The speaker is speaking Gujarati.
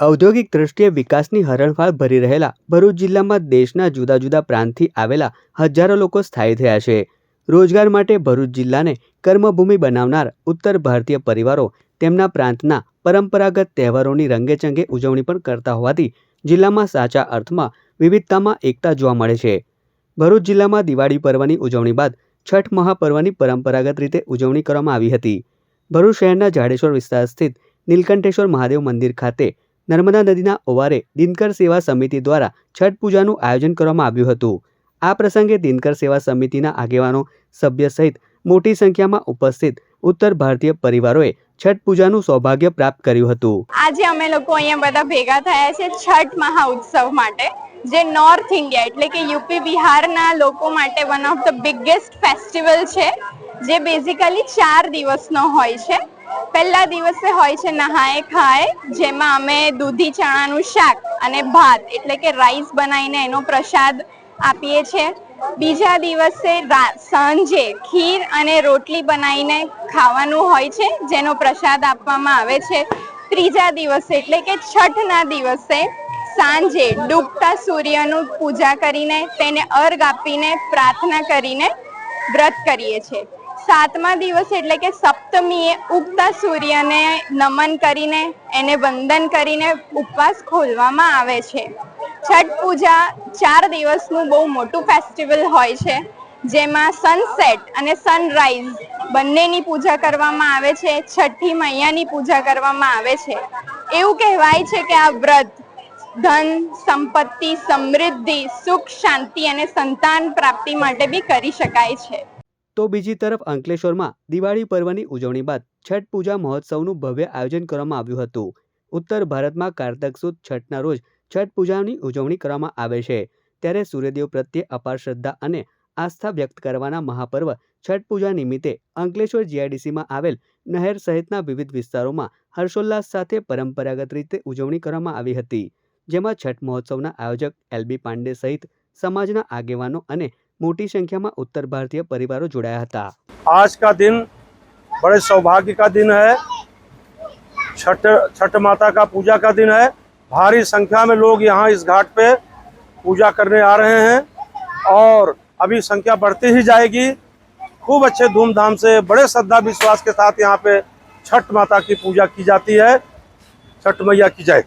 ઔદ્યોગિક દ્રષ્ટિએ વિકાસની હરણફાળ ભરી રહેલા ભરૂચ જિલ્લામાં દેશના જુદા જુદા પ્રાંતથી આવેલા હજારો લોકો સ્થાયી થયા છે. રોજગાર માટે ભરૂચ જિલ્લાને કર્મભૂમિ બનાવનાર ઉત્તર ભારતીય પરિવારો તેમના પ્રાંતના પરંપરાગત તહેવારોની રંગેચંગે ઉજવણી પણ કરતા હોવાથી જિલ્લામાં સાચા અર્થમાં વિવિધતામાં એકતા જોવા મળે છે. ભરૂચ જિલ્લામાં દિવાળી પર્વની ઉજવણી બાદ છઠ મહાપર્વની પરંપરાગત રીતે ઉજવણી કરવામાં આવી હતી. ભરૂચ શહેરના જાડેશ્વર વિસ્તાર સ્થિત નીલકંઠેશ્વર મહાદેવ મંદિર ખાતે નર્મદા નદીના ઓવારે દિનકર સેવા સમિતિ દ્વારા છઠ પૂજાનું આયોજન કરવામાં આવ્યું હતું. આ પ્રસંગે દિનકર સેવા સમિતિના આગેવાનો સભ્ય સહિત મોટી સંખ્યામાં ઉપસ્થિત ઉત્તર ભારતીય પરિવારોએ છઠ પૂજાનું સૌભાગ્ય પ્રાપ્ત કર્યું હતું. આજે અમે લોકો અહીંયા બધા ભેગા થયા છે છઠ મહા ઉત્સવ માટે, જે નોર્થ ઇન્ડિયા એટલે કે યુપી બિહારના લોકો માટે one of the biggest festival છે, જે બેઝિકલી ચાર દિવસનો હોય છે. પહેલા દિવસે હોય છે નહાય ખાય, જેમાં અમે દૂધી, ચણાનું શાક અને ભાત, એટલે કે રાઈસ બનાવીને એનો પ્રસાદ આપીએ છીએ બીજા દિવસે સાંજે ખીર અને રોટલી બનાવીને ખાવાનું હોય છે, જેનો પ્રસાદ આપવામાં આવે છે. ત્રીજા દિવસે, એટલે કે છઠના દિવસે, સાંજે ડૂબતા સૂર્યનું પૂજા કરીને તેને અર્ઘ આપીને પ્રાર્થના કરીને વ્રત કરીએ છીએ સાતમા દિવસ એટલે કે સપ્તમીએ ઉગતા સૂર્યને નમન કરીને, એને વંદન કરીને ઉપવાસ ખોલવામાં આવે છે. છઠ પૂજા ચાર દિવસનું બહુ મોટું ફેસ્ટિવલ હોય છે, જેમાં સનસેટ અને સનરાઈઝ બંનેની પૂજા કરવામાં આવે છે, છઠ્ઠી મૈયાની પૂજા કરવામાં આવે છે. એવું કહેવાય છે કે આ વ્રત ધન, સંપત્તિ, સમૃદ્ધિ, સુખ, શાંતિ અને સંતાન પ્રાપ્તિ માટે બી કરી શકાય છે. તો બીજી તરફ અંકલેશ્વરમાં દિવાળી પર્વની ઉજવણી બાદ છઠ પૂજા મહોત્સવનું ભવ્ય આયોજન કરવામાં આવ્યું હતું. ઉત્તર ભારતમાં કારતક સુદ છઠના રોજ છઠ પૂજાની ઉજવણી કરવામાં આવે છે. ત્યારે સૂર્યદેવ પ્રત્યે અપાર શ્રદ્ધા અને આસ્થા વ્યક્ત કરવાના મહાપર્વ છઠ પૂજા નિમિત્તે અંકલેશ્વર જીઆઈડીસીમાં આવેલ નહેર સહિતના વિવિધ વિસ્તારોમાં હર્ષોલ્લાસ સાથે પરંપરાગત રીતે ઉજવણી કરવામાં આવી હતી. જેમાં છઠ મહોત્સવના આયોજક એલબી પાંડે સહિત સમાજના આગેવાનો અને મોટી સંખ્યામાં ઉત્તર ભારતીય પરિવારો જોડાયા હતા आज का दिन बड़े सौभाग्य का दिन है छठ छठ माता का पूजा का दिन है भारी संख्या में लोग यहाँ इस घाट पे पूजा करने आ रहे हैं और अभी संख्या बढ़ती ही जाएगी खूब अच्छे धूमधाम से बड़े श्रद्धा विश्वास के साथ यहाँ पे छठ माता की पूजा की जाती है छठ मैया की जय